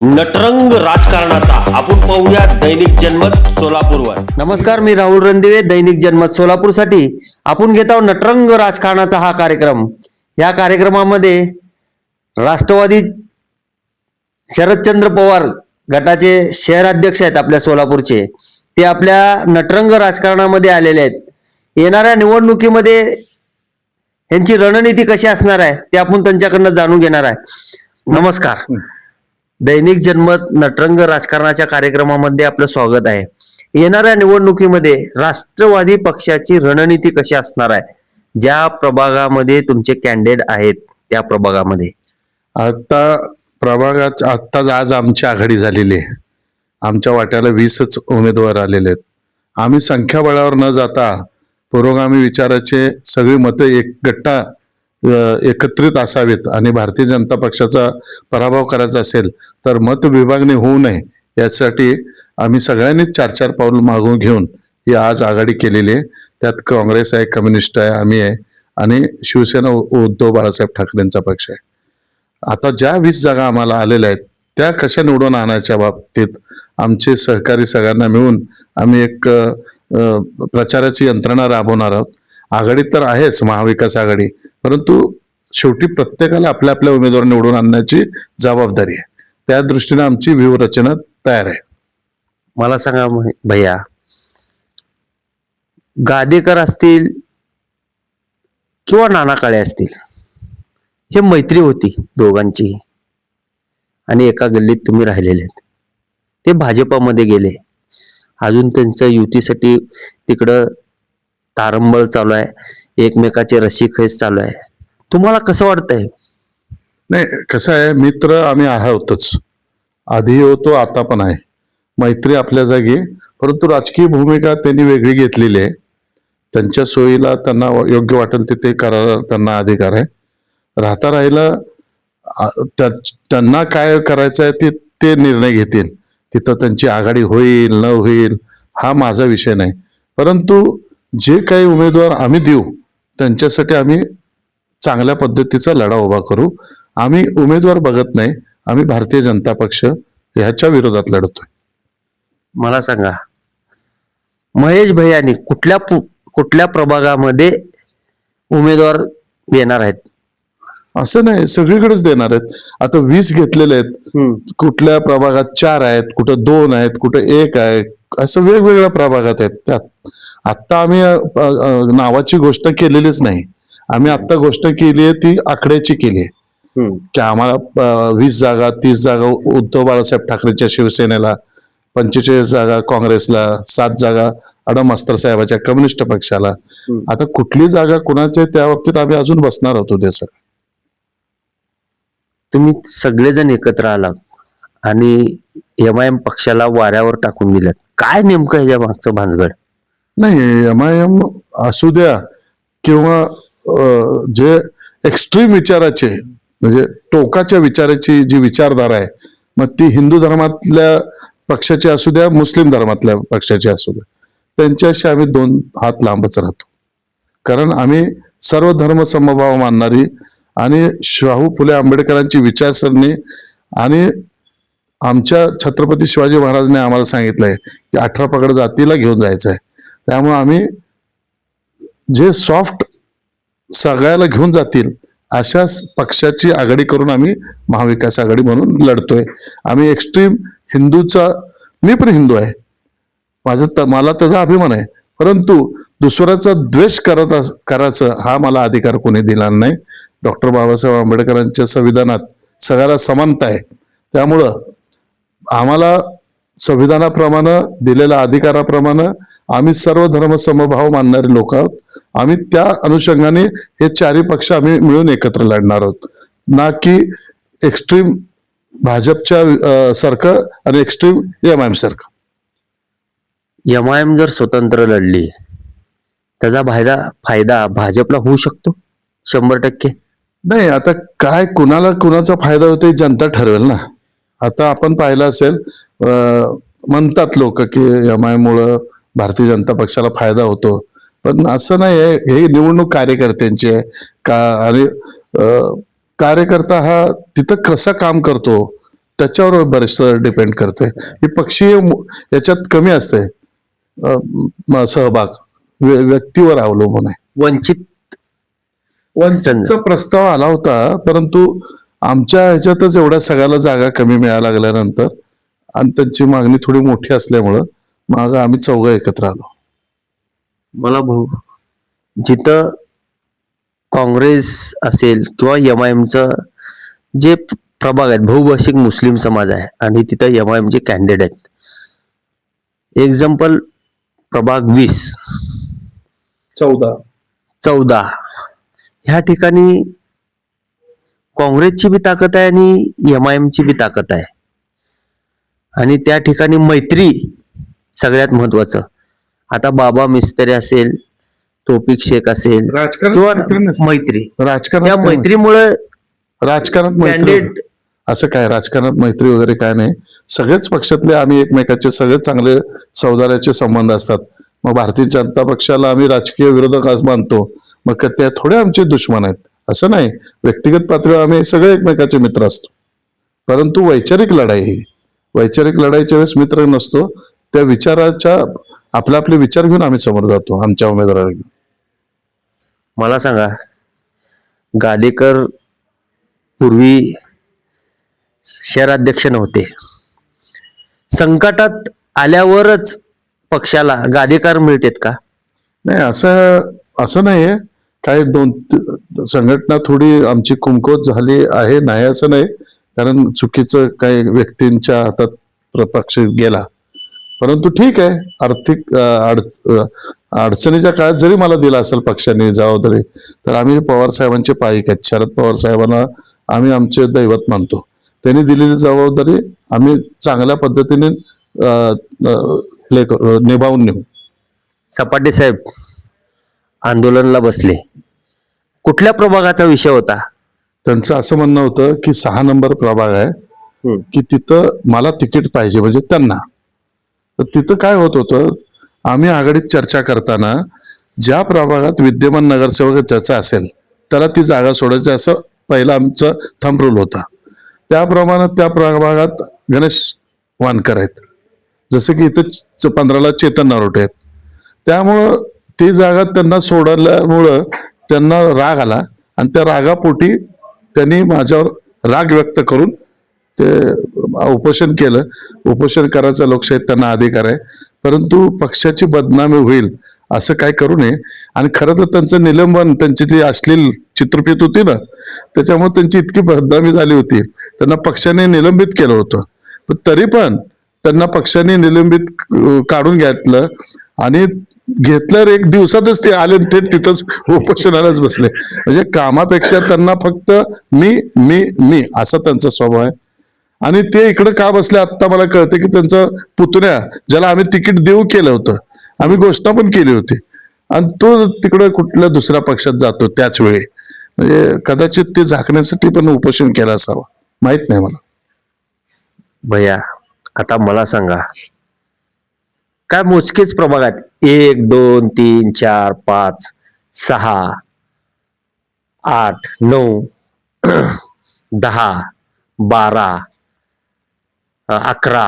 नटरंग राजकारणाचा. आपण पाहूया दैनिक जनमत सोलापूरवर. नमस्कार मी राहुल रणदिवे. दैनिक जनमत सोलापूरसाठी आपण घेत आहोत नटरंग राजकारणाचा हा कार्यक्रम. या कार्यक्रमामध्ये राष्ट्रवादी शरदचंद्र पवार गटाचे शहराध्यक्ष आहेत आपल्या सोलापूरचे. ते आपल्या नटरंग राजकारणामध्ये आलेले आहेत. येणाऱ्या निवडणुकीमध्ये यांची रणनीती कशी असणार आहे ते आपण त्यांच्याकडनं जाणून घेणार आहे. नमस्कार. दैनिक जनमत नटरंग राजकारणाच्या कार्यक्रमामध्ये आपलं स्वागत आहे. येणाऱ्या निवडणुकीमध्ये राष्ट्रवादी पक्षाची रणनीती कशी असणार आहे? ज्या प्रभागामध्ये तुमचे कॅन्डिडेट आहेत त्या प्रभागामध्ये. आता प्रभागात आत्ताच आज आमची आघाडी झालेली आहे. आमच्या वाट्याला वीसच उमेदवार आलेले आहेत. आम्ही संख्याबळावर न जाता पुरोगामी विचाराचे सगळी मतं एक गट्टा एकत्रित असावेत आणि भारतीय जनता पक्षाचा पराभव करायचा असेल तर मत विभागणी होऊ नये यासाठी आम्ही सगळ्यांनीच चार चार पाऊल मागून घेऊन ही आज आघाडी केलेली आहे. त्यात काँग्रेस आहे कम्युनिस्ट आहे आम्ही आहे आणि शिवसेना उद्धव बाळासाहेब ठाकरेंचा पक्ष आहे. आता ज्या वीस जागा आम्हाला आलेल्या आहेत त्या कशा निवडून आणायच्या बाबतीत आमचे सहकारी सगळ्यांना मिळून आम्ही एक प्रचाराची यंत्रणा राबवणार आहोत. आघाडीत तर आहेच महाविकास आघाडी. परंतु शेवटी प्रत्येकाला आपल्या आपल्या उमेदवार निवडून आणण्याची जबाबदारी आहे. त्या दृष्टीने आमची व्यूहरचना तयार आहे. मला सांगा भैया गादेकर असतील किंवा नाना काळे असतील हे मैत्री होती दोघांची. आणि एका गल्लीत तुम्ही राहिलेले आहेत. ते भाजपामध्ये गेले. अजून त्यांच्या युतीसाठी तिकडं तारंबळ चालू आहे. एकमेकाचे रसिकहेस चालू आहे. तुम्हाला कसं वाटतंय? नाही कसं आहे मित्र आम्ही आहोतच. आधी होतो आता पण आहे. मैत्री आपल्या जागी परंतु राजकीय भूमिका त्यांनी वेगळी घेतलेली आहे. त्यांच्या सोयीला त्यांना योग्य वाटेल तिथे करायला त्यांना अधिकार आहे. राहता राहिला त्या- त्यांना काय करायचं आहे ते ते निर्णय घेतील. तिथं त्यांची आघाडी होईल न होईल हा माझा विषय नाही. परंतु जे काही उमेदवार आम्ही देऊ त्यांच्यासाठी आम्ही चांगल्या पद्धतीचा लढा उभा करू. आम्ही उमेदवार बघत नाही आम्ही भारतीय जनता पक्ष ह्याच्या विरोधात लढतोय. मला सांगा महेश भैयानी कुठल्या कुठल्या प्रभागामध्ये उमेदवार देणार आहेत? असं नाही सगळीकडेच देणार आहेत. आता वीस घेतलेले आहेत. कुठल्या प्रभागात चार आहेत कुठं दोन आहेत कुठं एक आहे असं वेगवेगळ्या प्रभागात आहेत. त्यात आत्ता आम्ही नावाची गोष्ट केलेलीच नाही. आम्ही आत्ता गोष्ट केली आहे ती आकड्याची केली आहे. की आम्हाला वीस जागा तीस जागा उद्धव बाळासाहेब ठाकरेंच्या शिवसेनेला पंचेचाळीस जागा काँग्रेसला सात जागा अडम अस्तर साहेबाच्या कम्युनिस्ट पक्षाला. आता कुठली जागा कुणाची त्या बाबतीत आम्ही अजून बसणार होतो ते सर तुम्ही सगळेजण एकत्र आलात आणि एम आय एम पक्षाला वाऱ्यावर टाकून दिलं काय नेमकं ह्याच्या मागचं भानगड? नाही एम आय एम असू द्या किंवा जे एक्स्ट्रीम विचाराचे म्हणजे टोकाच्या विचाराची जी विचारधारा आहे मग ती हिंदू धर्मातल्या पक्षाची असू द्या मुस्लिम धर्मातल्या पक्षाची असू द्या त्यांच्याशी आम्ही दोन हात लांबच राहतो. कारण आम्ही सर्व धर्म समभाव मानणारी आणि शाहू फुले आंबेडकरांची विचारसरणी आणि आमच्या छत्रपती शिवाजी महाराजांनी आम्हाला सांगितलंय की अठरा पगड जातीला घेऊन जायचं आहे त्यामुळे आम्ही जे सॉफ्ट सगळ्याला घेऊन जातील अशा पक्षाची आघाडी करून आम्ही महाविकास आघाडी म्हणून लढतोय. आम्ही एक्स्ट्रीम हिंदूचा मी पण हिंदू आहे. माझं त- मला त्याचा अभिमान आहे. परंतु दुसऱ्याचा द्वेष करत अस- करायचं हा मला अधिकार कोणी दिला नाही. डॉक्टर बाबासाहेब आंबेडकरांच्या संविधानात सगळ्याला समानता आहे. त्यामुळं आम्हाला संविधानाप्रमाणे दिलेल्या अधिकाराप्रमाणे आम्ही सर्व धर्म समभाव मानणारे लोक आहोत. आम्ही त्या अनुषंगाने हे चारही पक्ष आम्ही मिळून एकत्र लढणार आहोत. ना की एक्स्ट्रीम भाजपच्या सारखं आणि एक्स्ट्रीम एम आय एम सारखं. एम आय एम जर स्वतंत्र लढली त्याचा फायदा फायदा भाजपला होऊ शकतो? शंभर टक्के. नाही आता काय कुणाला कुणाचा फायदा होतो जनता ठरवेल ना. आता आपण पाहिलं असेल म्हणतात लोक की एम आय मुळे भारतीय जनता पक्षाला फायदा होतो. पण असं नाही आहे हे निवडणूक कार्यकर्त्यांची आहे. का आणि कार्यकर्ता हा तिथं कसं काम करतो त्याच्यावर बरेचसं डिपेंड करतोय. ही पक्षीय याच्यात कमी असते सहभाग व्य- व्यक्तीवर अवलंबून आहे. वंचित वंचितचा प्रस्ताव आला होता परंतु आमच्या ह्याच्यातच एवढ्या सगळ्याला जागा कमी मिळायला लागल्यानंतर आणि त्यांची मागणी थोडी मोठी असल्यामुळं मग आम्ही चौघं एकत्र आलो. मला भाऊ. जिथं काँग्रेस असेल किंवा एम आय एमचं जे प्रभाग आहेत बहुभाषिक मुस्लिम समाज आहे आणि तिथं एम आय एमचे कॅन्डिडेट आहेत. एक्झाम्पल प्रभाग वीस. चौदा. चौदा. ह्या ठिकाणी काँग्रेसची बी ताकद आहे आणि एम आय एमची बी ताकद आहे. आणि त्या ठिकाणी मैत्री सगळ्यात महत्वाचं. आता बाबा मिस्त्री असेल तोपिक शेख असेल राजकारण किंवा मैत्री. मैत्री. त्या मैत्रीमुळे मैत्री? राजकारणात मैत्री असं काय? राजकारणात मैत्री वगैरे काय नाही. सगळेच पक्षातले आम्ही एकमेकाचे सगळे चांगले सौदार्याचे संबंध असतात. मग भारतीय जनता पक्षाला आम्ही राजकीय विरोधक आज मानतो. मग त्या थोडे आमचे दुश्मन आहेत. असं नाही. व्यक्तिगत पातळीवर आम्ही सगळे एकमेकाचे मित्र असतो. परंतु वैचारिक लढाई ही वैचारिक लढाईच्या वेळेस मित्र नसतो त्या विचाराच्या आपले आपले विचार घेऊन आम्ही समोर जातो आमच्या उमेदवाराला घेऊन. मला सांगा गादेकर पूर्वी शहराध्यक्ष नव्हते. संकटात आल्यावरच पक्षाला गादेकर मिळतेत का? नाही असं असं नाहीये. काही दोन संघटना थोडी आमची कुमकोत झाली आहे नाही असं नाही. कारण चुकीचं काही व्यक्तींच्या हातात प्रपक्षित गेला. परंतु ठीक आहे आर्थिक अडचणीच्या काळात जरी मला दिला असेल पक्षाने जबाबदारी तर आम्ही पवार साहेबांचे पाईक आहेत. शरद पवार साहेबांना आम्ही आमचे दैवत मानतो. त्यांनी दिलेली जबाबदारी आम्ही चांगल्या पद्धतीने प्ले निभावून नेऊ. सपाटे साहेब आंदोलनला बसले. कुठल्या प्रभागाचा विषय होता? त्यांचं असं म्हणणं होतं की सहा नंबर प्रभाग आहे की तिथं मला तिकीट पाहिजे म्हणजे त्यांना. तर तिथं काय होत होतं आम्ही आघाडीत चर्चा करताना ज्या प्रभागात विद्यमान नगरसेवक ज्याचा असेल त्याला ती जागा सोडायची असं पहिलं आमचं थंब रूल होता. त्याप्रमाणे त्या प्रभागात गणेश वानकर आहेत. जसं की इथं पंधराला चेतन नरोटे आहेत. त्यामुळं ती जागा त्यांना सोडल्यामुळं त्यांना राग आला आणि त्या रागापोटी त्यांनी माझ्यावर राग व्यक्त करून ते उपोषण केलं. उपोषण करायचा लोकशाहीत त्यांना अधिकार आहे. परंतु पक्षाची बदनामी होईल असं काय करू नये. आणि खरं तर त्यांचं निलंबन त्यांची ती अश्लील चित्रफित होती ना त्याच्यामुळे त्यांची इतकी बदनामी झाली होती. त्यांना पक्षाने निलंबित केलं होतं. पण तरी पण त्यांना पक्षाने निलंबित काढून घेतलं आणि घेतल्यावर एक दिवसातच ते आले ते थेट तिथंच उपोषणालाच बसले. म्हणजे कामापेक्षा त्यांना फक्त मी मी मी असा त्यांचा स्वभाव आहे. आणि ते इकडं का बसले आत्ता मला कळते की त्यांचं पुतण्या ज्याला आम्ही तिकीट देऊ केलं होतं आम्ही घोषणा पण केली होती. आणि तो तिकडं कुठल्या दुसऱ्या पक्षात जातो त्याच वेळी. म्हणजे कदाचित ते झाकण्यासाठी पण उपोषण केलं असावं. माहीत नाही मला. भैया आता मला सांगा. काय मोजकेच प्रभागात आहेत? एक दोन तीन चार पाच सहा आठ नऊ दहा बारा अकरा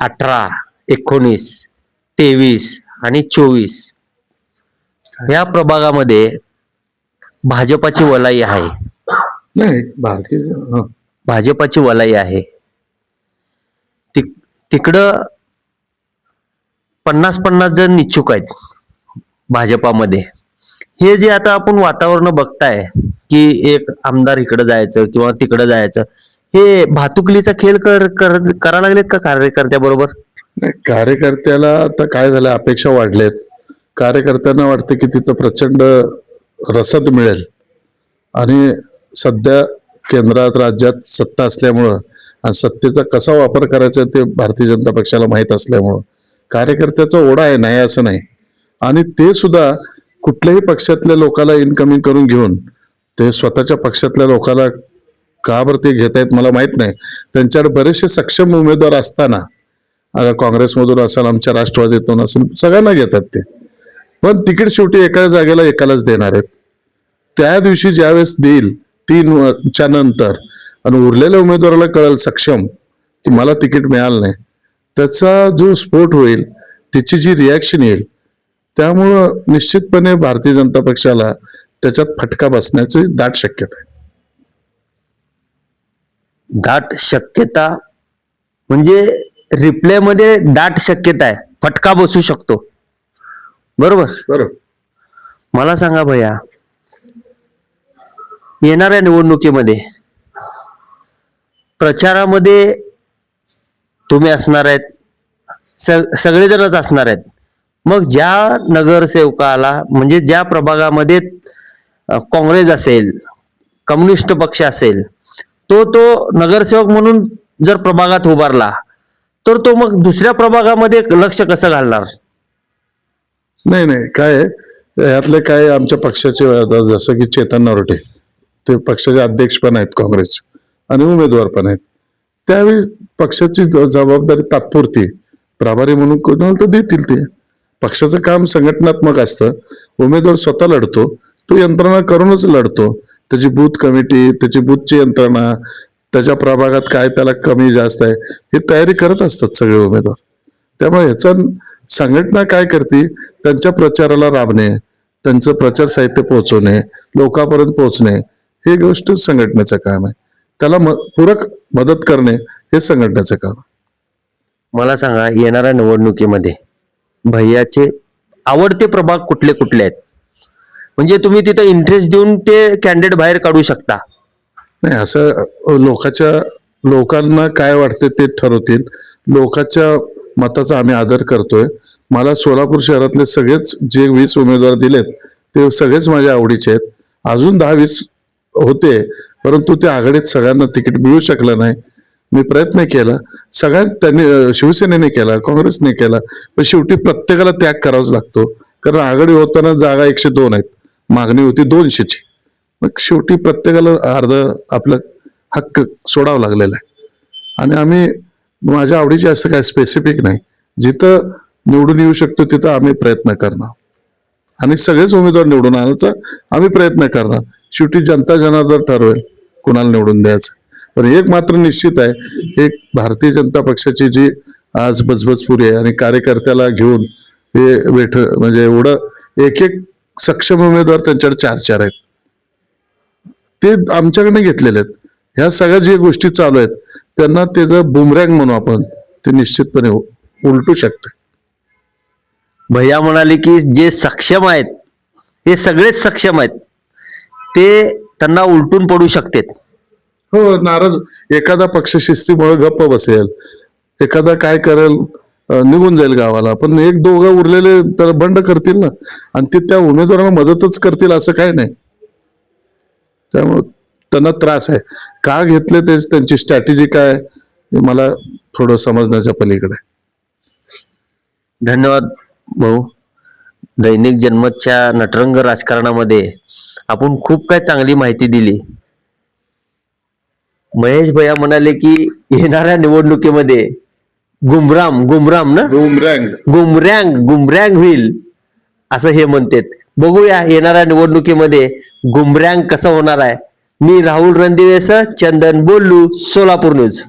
अठरा एकोणीस तेवीस आणि चोवीस. या प्रभागामध्ये भाजपाची वलाई आहे. भाजपाची वलाई आहे. तिक तिकडं पन्नास पन्नास जण इच्छुक आहेत भाजपामध्ये. हे जे आता आपण वातावरण बघताय की एक आमदार इकडं जायचं किंवा तिकडं जायचं हे भातुकलीचा खेळ कर कर- करा लागलेत का कार्यकर्त्याबरोबर? नाही, कार्यकर्त्याला आता काय झालं अपेक्षा वाढल्यात. कार्यकर्त्यांना वाटतं की तिथं प्रचंड रसद मिळेल. आणि सध्या केंद्रात राज्यात सत्ता असल्यामुळं आणि सत्तेचा कसा वापर करायचा ते भारतीय जनता पक्षाला माहीत असल्यामुळं कार्यकर्त्याचा ओढा आहे नाही असं नाही. आणि ते सुद्धा कुठल्याही पक्षातल्या लोकाला इनकमिंग करून घेऊन ते स्वतःच्या पक्षातल्या लोकाला का बरं ते घेत आहेत मला माहीत नाही. त्यांच्याकडे बरेचसे सक्षम उमेदवार असताना काँग्रेसमधून असाल आमच्या राष्ट्रवादीतून असेल सगळ्यांना घेतात ते. पण तिकीट शेवटी एका जागेला एकालाच देणार आहेत. त्या दिवशी ज्यावेळेस देईल तीन नंतर आणि उरलेल्या उमेदवाराला कळेल सक्षम की मला तिकीट मिळालं नाही. त्याचा जो स्फोट होईल त्याची जी रिॲक्शन येईल त्यामुळं निश्चितपणे भारतीय जनता पक्षाला त्याच्यात फटका बसण्याची दाट शक्यता आहे. दाट शक्यता म्हणजे रिप्ले मध्ये दाट शक्यता आहे. फटका बसू शकतो. बरोबर? बरोबर. मला सांगा भैया येणाऱ्या निवडणुकीमध्ये प्रचारामध्ये तुम्ही असणार आहेत. स- सगळेजणच असणार आहेत. मग ज्या नगरसेवकाला म्हणजे ज्या प्रभागामध्ये काँग्रेस असेल कम्युनिस्ट पक्ष असेल तो तो नगरसेवक म्हणून जर प्रभागात उभारला तर तो मग दुसऱ्या प्रभागामध्ये लक्ष कसं घालणार? नाही नाही. काय यातले काय आमच्या पक्षाचे जसं की चेतन नरोटे ते पक्षाचे अध्यक्ष पण आहेत काँग्रेस आणि उमेदवार पण आहेत. त्यावेळी पक्षाची ज- जबाबदारी तात्पुरती. प्रभारी म्हणून कोणाला तर देतील ते. पक्षाचं काम संघटनात्मक असतं. उमेदवार स्वतः लढतो. तो यंत्रणा करूनच लढतो. त्याची बूथ कमिटी त्याची बूथची यंत्रणा त्याच्या प्रभागात काय त्याला कमी जास्त आहे हे तयारी करत असतात सगळे उमेदवार. त्यामुळे ह्याचा संघटना काय करते? त्यांच्या प्रचाराला राबणे त्यांचं प्रचार साहित्य पोहोचवणे लोकांपर्यंत पोहोचणे हे गोष्ट संघटनेचं काम आहे. त्याला म पूरक मदत करणे हे संघटनेचं काम. मला सांगा येणाऱ्या निवडणुकीमध्ये भैयाचे आवडते प्रभाग कुठले कुठले आहेत? म्हणजे तुम्ही तिथं इंटरेस्ट देऊन ते कॅन्डिडेट बाहेर काढू शकता. नाही असं लोकांच्या लोकांना काय वाटते ते ठरवतील. लोकांच्या मताचा आम्ही आदर करतोय. मला सोलापूर शहरातले सगळेच जे वीस उमेदवार दिलेत ते सगळेच माझ्या आवडीचे आहेत. अजून दहा वीस होते परंतु त्या आघाडीत सगळ्यांना तिकीट मिळू शकलं नाही. मी प्रयत्न केला. सगळ्यात त्यांनी शिवसेनेने केला काँग्रेसने केला. पण शेवटी प्रत्येकाला त्याग करावाच लागतो. कारण आघाडी होताना जागा एकशे दोन आहेत. मागणी होती दोनशेची. मग शेवटी प्रत्येकाला अर्ध आपलं हक्क सोडावं लागलेला आहे. आणि आम्ही माझ्या आवडीचे असं काय स्पेसिफिक नाही. जिथं निवडून येऊ शकतो तिथं आम्ही प्रयत्न करणार. आणि सगळेच उमेदवार निवडून आणायचा आम्ही प्रयत्न करणार. शेवटी जनता जनार्दन ठरवेल कुणाला निवडून द्यायचं. पण एक मात्र निश्चित आहे एक भारतीय जनता पक्षाची जी आज बजबजपुरी आहे आणि कार्यकर्त्याला घेऊन हे बैठ म्हणजे एवढं एक एक सक्षम उमेदवार त्यांच्याकडे चार चार आहेत. ते आमच्याकडनं घेतलेले आहेत. ह्या सगळ्या ज्या गोष्टी चालू आहेत त्यांना त्याचं बुमरँग म्हणू आपण ते निश्चितपणे उलटू शकतं. भैया म्हणाले की जे सक्षम आहेत हे सगळेच सक्षम आहेत. ते त्यांना उलटून पडू शकतात. हो नाराज. एखादा पक्ष शिस्तीमुळे गप्प बसेल. एखादा काय करेल निघून जाईल गावाला. पण एक दोघं उरलेले तर बंड करतील ना. आणि ते त्या उमेदवाराला मदतच करतील असं काय नाही. त्यामुळे त्यांना त्रास आहे. का घेतले ते त्यांची स्ट्रॅटेजी काय हे मला थोडं समजण्याच्या पलीकडे. आहे. धन्यवाद भाऊ. दैनिक जनमतच्या नटरंग राजकारणामध्ये आपण खूप काय चांगली माहिती दिली. महेश भैया म्हणाले की येणाऱ्या निवडणुकीमध्ये गुमराम गुमराम ना? बुमरँग गुमरँग गुमरँग होईल असं हे म्हणतात. बघूया येणाऱ्या निवडणुकीमध्ये गुमरँग कसं होणार आहे. मी राहुल रणदिवेस चंदन बोलू सोलापूर न्यूज.